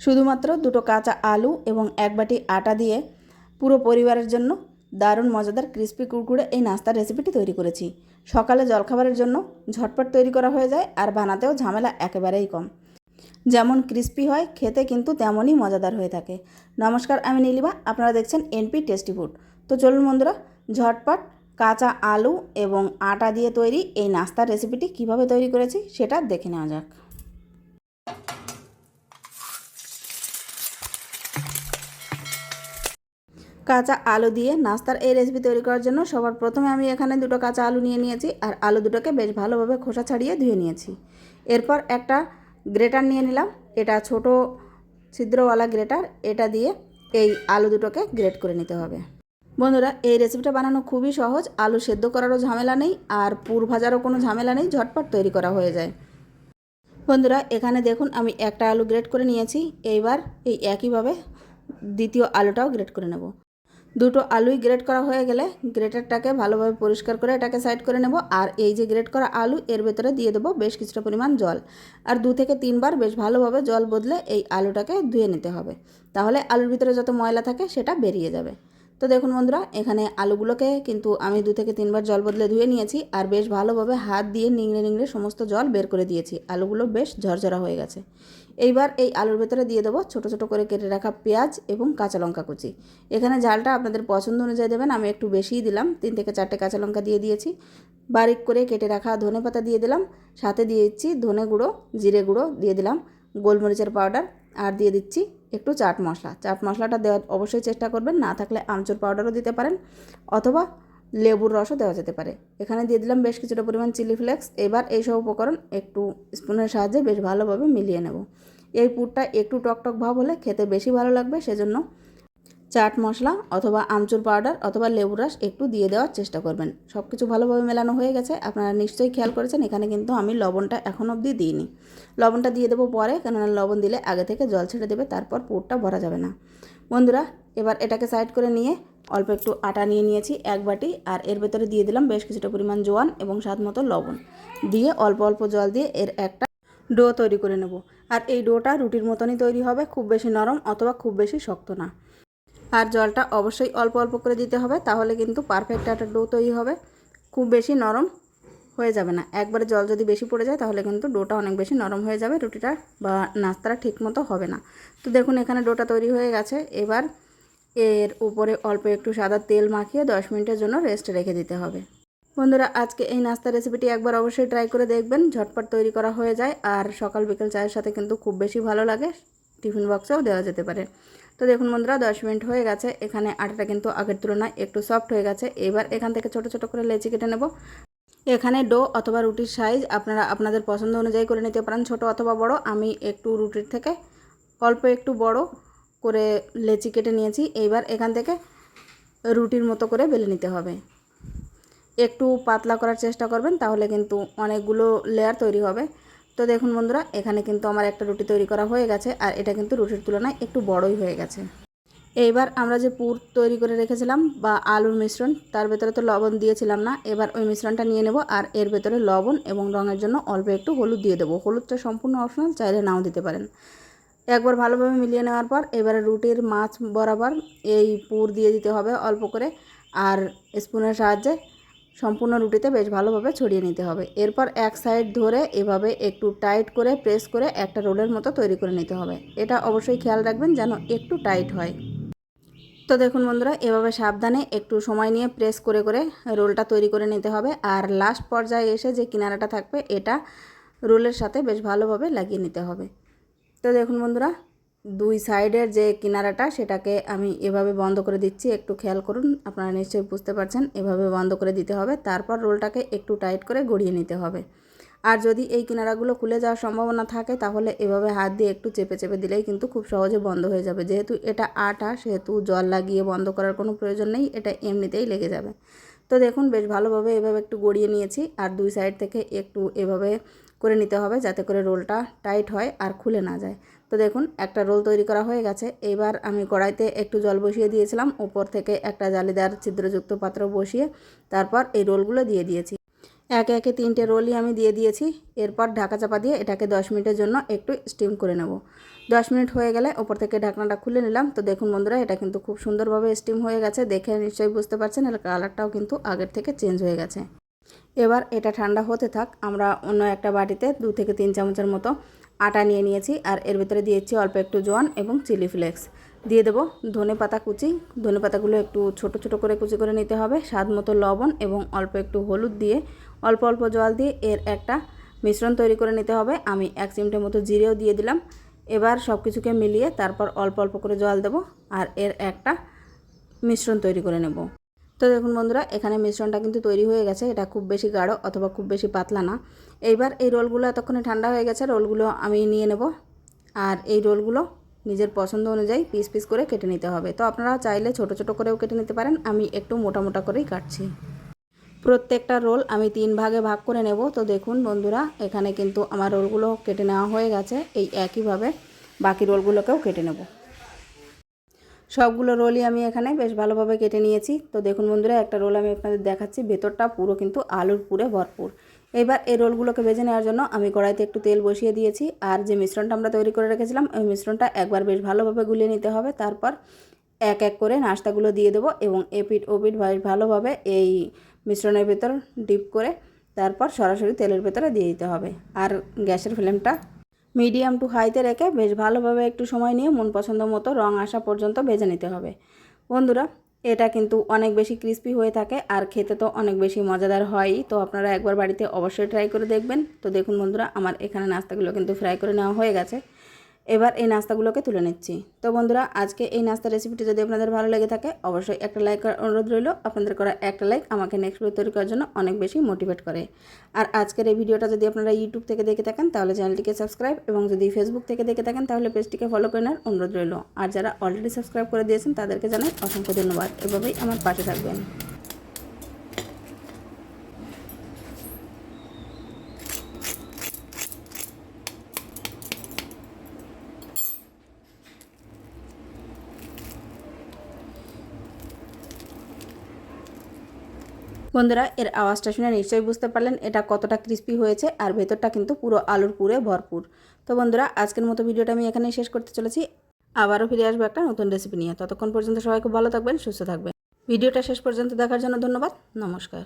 শুধুমাত্র দুটো কাঁচা আলু এবং এক বাটি আটা দিয়ে পুরো পরিবারের জন্য দারুণ মজাদার ক্রিস্পি কুড়কুড়ে এই নাস্তার রেসিপিটি তৈরি করেছি। সকালে জলখাবারের জন্য ঝটপট তৈরি করা হয়ে যায় আর বানাতেও ঝামেলা একেবারেই কম। যেমন ক্রিস্পি হয়, খেতে কিন্তু তেমনই মজাদার হয়ে থাকে। নমস্কার, আমি নীলিমা। আপনারা দেখছেন এনপি টেস্টি ফুড। তো চলুন বন্ধুরা, ঝটপট কাঁচা আলু এবং আটা দিয়ে তৈরি এই নাস্তার রেসিপিটি কীভাবে তৈরি করেছি সেটা দেখে নেওয়া যাক। কাঁচা আলু দিয়ে নাস্তার এই রেসিপি তৈরি করার জন্য সবার প্রথমে আমি এখানে দুটো কাঁচা আলু নিয়ে নিয়েছি, আর আলু দুটোকে বেশ ভালোভাবে খোসা ছাড়িয়ে ধুয়ে নিয়েছি। এরপর একটা গ্রেটার নিয়ে নিলাম, এটা ছোট ছিদ্রওয়ালা গ্রেটার, এটা দিয়ে এই আলু দুটোকে গ্রেট করে নিতে হবে। বন্ধুরা, এই রেসিপিটা বানানো খুবই সহজ, আলু সেদ্ধ করারও ঝামেলা নেই, আর পুর ভাজারও কোনো ঝামেলা নেই, ঝটপট তৈরি করা হয়ে যায়। বন্ধুরা, এখানে দেখুন আমি একটা আলু গ্রেট করে নিয়েছি, এইবার এই একইভাবে দ্বিতীয় আলুটাও গ্রেট করে নেব। দুটো আলুই গ্রেট করা হয়ে গেলে গ্রেটারটাকে ভালোভাবে পরিষ্কার করে এটাকে সাইড করে নেব। আর এই যে গ্রেট করা আলু, এর ভেতরে দিয়ে দেবো বেশ কিছুটা পরিমাণ জল। আর দু থেকে তিনবার বেশ ভালোভাবে জল বদলে এই আলুটাকে ধুয়ে নিতে হবে। তাহলে আলুর ভিতরে যত ময়লা থাকে সেটা বেরিয়ে যাবে। তো দেখুন বন্ধুরা, এখানে আলুগুলোকে কিন্তু আমি দু থেকে তিনবার জল বদলে ধুয়ে নিয়েছি আর বেশ ভালোভাবে হাত দিয়ে নিংড়ে নিংড়ে সমস্ত জল বের করে দিয়েছি। আলুগুলো বেশ ঝরঝরা হয়ে গেছে। এইবার এই আলুর ভেতরে দিয়ে দেবো ছোটো ছোটো করে কেটে রাখা পেঁয়াজ এবং কাঁচা লঙ্কা কুচি। এখানে ঝালটা আপনাদের পছন্দ অনুযায়ী দেবেন, আমি একটু বেশিই দিলাম। তিন থেকে চারটে কাঁচা লঙ্কা দিয়ে দিয়েছি। বারিক করে কেটে রাখা ধনে পাতা দিয়ে দিলাম। সাথে দিয়ে দিচ্ছি ধনে গুঁড়ো, জিরে গুঁড়ো দিয়ে দিলাম। গোলমরিচের পাউডার আর দিয়ে দিচ্ছি একটু চাট মশলা। চাট মশলাটা দেওয়ার অবশ্যই চেষ্টা করবেন, না থাকলে আমচুর পাউডারও দিতে পারেন অথবা লেবুর রসও দেওয়া যেতে পারে। এখানে দিয়ে দিলাম বেশ কিছুটা পরিমাণ চিলি ফ্লেক্স। এবার এই সব উপকরণ একটু স্পুনের সাহায্যে বেশ ভালোভাবে মিলিয়ে নেব। এই পুরটা একটু টকটক ভাব হলে খেতে বেশি ভালো লাগবে, সেজন্য চাট মশলা অথবা আমচুর পাউডার অথবা লেবুর রস একটু দিয়ে দেওয়ার চেষ্টা করবেন। সব কিছু ভালোভাবে মেলানো হয়ে গেছে। আপনারা নিশ্চয়ই খেয়াল করেছেন, এখানে কিন্তু আমি লবণটা এখন অবধি দিইনি। লবণটা দিয়ে দেবো পরে, কেননা লবণ দিলে আগে থেকে জল ছেড়ে দেবে, তারপর পুরটা ভরা যাবে না। বন্ধুরা, এবার এটাকে সাইড করে নিয়ে অল্প একটু আটা নিয়ে নিয়েছি, এক বাটি, আর এর ভেতরে দিয়ে দিলাম বেশ কিছুটা পরিমাণ জোয়ান এবং স্বাদ মতো লবণ। দিয়ে অল্প অল্প জল দিয়ে এর একটা ডো তৈরি করে নেব। আর এই ডোটা রুটির মতনই তৈরি হবে, খুব বেশি নরম অথবা খুব বেশি শক্ত না। আর জলটা অবশ্যই অল্প অল্প করে দিতে হবে, তাহলে কিন্তু পারফেক্ট একটা ডো তৈরি হবে। খুব বেশি নরম হয়ে যাবে না। একবারে জল যদি বেশি পড়ে যায়, তাহলে কিন্তু ডোটা অনেক বেশি নরম হয়ে যাবে, রুটিটা বা নাস্তাটা ঠিক মতো হবে না। তো দেখুন, এখানে ডোটা তৈরি হয়ে গেছে। এবার এর উপরে অল্প একটু সাদা তেল মাখিয়ে দশ মিনিটের জন্য রেস্ট রেখে দিতে হবে। বন্ধুরা, আজকে এই নাস্তার রেসিপিটি একবার অবশ্যই ট্রাই করে দেখবেন। ঝটপট তৈরি করা হয়ে যায়। আর সকাল বিকেল চায়ের সাথে কিন্তু খুব বেশি ভালো লাগে। টিফিন বক্সেও দেওয়া যেতে পারে। তো দেখুন বন্ধুরা, দশ মিনিট হয়ে গেছে। এখানে আটাটা কিন্তু আগের তুলনায় একটু সফট হয়ে গেছে। এবার এখান থেকে ছোট ছোট করে লেচি কেটে নেব। এখানে ডো অথবা রুটির সাইজ আপনারা আপনাদের পছন্দ অনুযায়ী করে নিতে পারেন, ছোট অথবা বড়। আমি একটু রুটির থেকে অল্প একটু বড় করে লেচি কেটে নিয়েছি। এইবার এখান থেকে রুটির মতো করে বেলে নিতে হবে। একটু পাতলা করার চেষ্টা করবেন, তাহলে কিন্তু অনেকগুলো লেয়ার তৈরি হবে। তো দেখুন বন্ধুরা, এখানে কিন্তু আমার একটা রুটি তৈরি করা হয়ে গেছে, আর এটা কিন্তু রুটির তুলনায় একটু বড়ই হয়ে গেছে। এইবার আমরা যে পুর তৈরি করে রেখেছিলাম বা আলুর মিশ্রণ, তার ভেতরে তো লবণ দিয়েছিলাম না, এবার ওই মিশ্রণটা নিয়ে নেব, আর এর ভেতরে লবণ এবং রঙের জন্য অল্প একটু হলুদ দিয়ে দেবো। হলুদটা সম্পূর্ণ অপশনাল, চাইলে নাও দিতে পারেন। একবার ভালোভাবে মিলিয়ে নেওয়ার পর এবারে রুটির মাছ বরাবর এই পুর দিয়ে দিতে হবে অল্প করে, আর স্পুনের সাহায্যে সম্পূর্ণ রুটিতে বেশ ভালোভাবে ছড়িয়ে নিতে হবে। এরপর এক সাইড ধরে এভাবে একটু টাইট করে প্রেস করে একটা রোলের মতো তৈরি করে নিতে হবে। এটা অবশ্যই খেয়াল রাখবেন যেন একটু টাইট হয়। তো দেখুন বন্ধুরা, এভাবে সাবধানে একটু সময় নিয়ে প্রেস করে করে রোলটা তৈরি করে নিতে হবে। আর লাস্ট পর্যায়ে এসে যে কিনারাটা থাকবে, এটা রোলের সাথে বেশ ভালোভাবে লাগিয়ে নিতে হবে। তো দেখুন বন্ধুরা দুই সাইডের যে কিনারাটা সেটাকে আমি এভাবে বন্ধ করে দিচ্ছি। একটু খেয়াল করুন, আপনারা নিশ্চয়ই বুঝতে পারছেন, এভাবে বন্ধ করে দিতে হবে। তারপর রোলটাকে একটু টাইট করে গড়িয়ে নিতে হবে। আর যদি এই কিনারাগুলো খুলে যাওয়ার সম্ভাবনা থাকে, তাহলে এভাবে হাত দিয়ে একটু চেপে চেপে দিলেই কিন্তু খুব সহজে বন্ধ হয়ে যাবে। যেহেতু এটা আটা, সেহেতু জল লাগিয়ে বন্ধ করার কোনো প্রয়োজন নেই, এটা এমনিতেই লেগে যাবে। তো দেখুন, বেশ ভালোভাবে এভাবে একটু গড়িয়ে নিয়েছি। আর দুই সাইড থেকে একটু এভাবে করে নিতে হবে যাতে করে রোলটা টাইট হয় আর খুলে না যায়। তো দেখুন, একটা রোল তৈরি করা হয়ে গেছে। এবার আমি কড়াইতে একটু জল বসিয়ে দিয়েছিলাম। উপর থেকে একটা জালিদার ছিদ্রযুক্ত পাত্র বসিয়ে তারপর এই রোলগুলো দিয়ে দিয়েছি। একে একে তিনটে রোলই আমি দিয়ে দিয়েছি। এরপর ঢাকা চাপা দিয়ে এটাকে দশ মিনিটের জন্য একটু স্টিম করে নেব। দশ মিনিট হয়ে গেলে ওপর থেকে ঢাকনাটা খুলে নিলাম। তো দেখুন বন্ধুরা, এটা কিন্তু খুব সুন্দরভাবে স্টিম হয়ে গেছে। দেখে নিশ্চয়ই বুঝতে পারছেন, এর কালারটাও কিন্তু আগের থেকে চেঞ্জ হয়ে গেছে। এবার এটা ঠান্ডা হতে থাক। আমরা অন্য একটা বাটিতে দু থেকে তিন চামচের মতো আটা নিয়ে নিয়েছি আর এর ভিতরে দিয়েছি অল্প একটু জোয়ান এবং চিলি ফ্লেক্স। দিয়ে দেবো ধনে পাতা কুচি। ধনে পাতাগুলো একটু ছোট ছোট করে কুচি করে নিতে হবে। স্বাদ মতো লবণ এবং অল্প একটু হলুদ দিয়ে অল্প অল্প জল দিয়ে এর একটা মিশ্রণ তৈরি করে নিতে হবে। আমি এক চিমটের মতো জিরেও দিয়ে দিলাম। এবার সব কিছুকে মিলিয়ে তারপর অল্প অল্প করে জল দেব আর এর একটা মিশ্রণ তৈরি করে নেব। তো দেখুন বন্ধুরা, এখানে মিশ্রণটা কিন্তু তৈরি হয়ে গেছে। এটা খুব বেশি গাঢ় অথবা খুব বেশি পাতলা না। এইবার এই রোলগুলো এতক্ষণে ঠান্ডা হয়ে গেছে, রোলগুলো আমি নিয়ে নেব। আর এই রোলগুলো নিজের পছন্দ অনুযায়ী পিস পিস করে কেটে নিতে হবে। তো আপনারা চাইলে ছোট ছোট করেও কেটে নিতে পারেন, আমি একটু মোটা মোটা করেই কাটছি। প্রত্যেকটা রোল আমি তিন ভাগে ভাগ করে নেব। তো দেখুন বন্ধুরা, এখানে কিন্তু আমার রোলগুলো কেটে নেওয়া হয়ে গেছে, এই একইভাবে বাকি রোলগুলোকেও কেটে নেব। সবগুলো রোলই আমি এখানে বেশ ভালোভাবে কেটে নিয়েছি। তো দেখুন বন্ধুরা, একটা রোল আমি আপনাদের দেখাচ্ছি, ভেতরটা পুরো কিন্তু আলুর পুরে ভরপুর। এবার এই রোলগুলোকে ভেজে নেওয়ার জন্য আমি কড়াইতে একটু তেল বসিয়ে দিয়েছি। আর যে মিশ্রণটা আমরা তৈরি করে রেখেছিলাম, ওই মিশ্রণটা একবার বেশ ভালোভাবে গুলিয়ে নিতে হবে। তারপর এক এক করে নাস্তাগুলো দিয়ে দেবো এবং এপিট ওপিট বেশ ভালোভাবে এই মিশ্রণের ভেতর ডিপ করে তারপর সরাসরি তেলের ভেতরে দিয়ে দিতে হবে। আর গ্যাসের ফ্লেমটা মিডিয়াম টু হাইতে রেখে বেশ ভালোভাবে একটু সময় নিয়ে মন পছন্দ মতো রং আসা পর্যন্ত ভেজে নিতে হবে। বন্ধুরা এটা কিন্তু অনেক বেশি ক্রিস্পি হয়ে থাকে আর খেতে তো অনেক বেশি মজাদার হয়ই তো আপনারা একবার বাড়িতে অবশ্যই ট্রাই করে দেখবেন। তো দেখুন বন্ধুরা, আমার এখানে নাস্তাগুলো কিন্তু ফ্রাই করে নেওয়া হয়ে গেছে। এবার এই নাস্তাগুলোকে তুলে নিচ্ছি। তো বন্ধুরা, আজকে এই নাস্তার রেসিপিটি যদি আপনাদের ভালো লেগে থাকে, অবশ্যই একটা লাইক অনুরোধ রইল, আপনাদের করা একটা লাইক আমাকে নেক্সট ভিডিও তৈরি করার জন্য অনেক বেশি মোটিভেট করে। আর আজকের এই ভিডিওটা যদি আপনারা ইউটিউব থেকে দেখে থাকেন, তাহলে চ্যানেলটিকে সাবস্ক্রাইব এবং যদি ফেসবুক থেকে দেখে থাকেন, তাহলে পেজটিকে ফলো করে নেওয়ার অনুরোধ রইল। আর যারা অলরেডি সাবস্ক্রাইব করে দিয়েছেন, তাদেরকে জানাই অসংখ্য ধন্যবাদ। এভাবেই আমার পাশে থাকবেন। বন্ধুরা, এর আওয়াজটা শুনে নিশ্চয়ই বুঝতে পারলেন এটা কতটা ক্রিস্পি হয়েছে আর ভেতরটা কিন্তু পুরো আলুর পুরে ভরপুর। তো বন্ধুরা, আজকের মতো ভিডিওটা আমি এখানেই শেষ করতে চলেছি। আবারও ফিরে আসব একটা নতুন রেসিপি নিয়ে। ততক্ষণ পর্যন্ত সবাই খুব ভালো থাকবেন, সুস্থ থাকবেন। ভিডিওটা শেষ পর্যন্ত দেখার জন্য ধন্যবাদ। নমস্কার।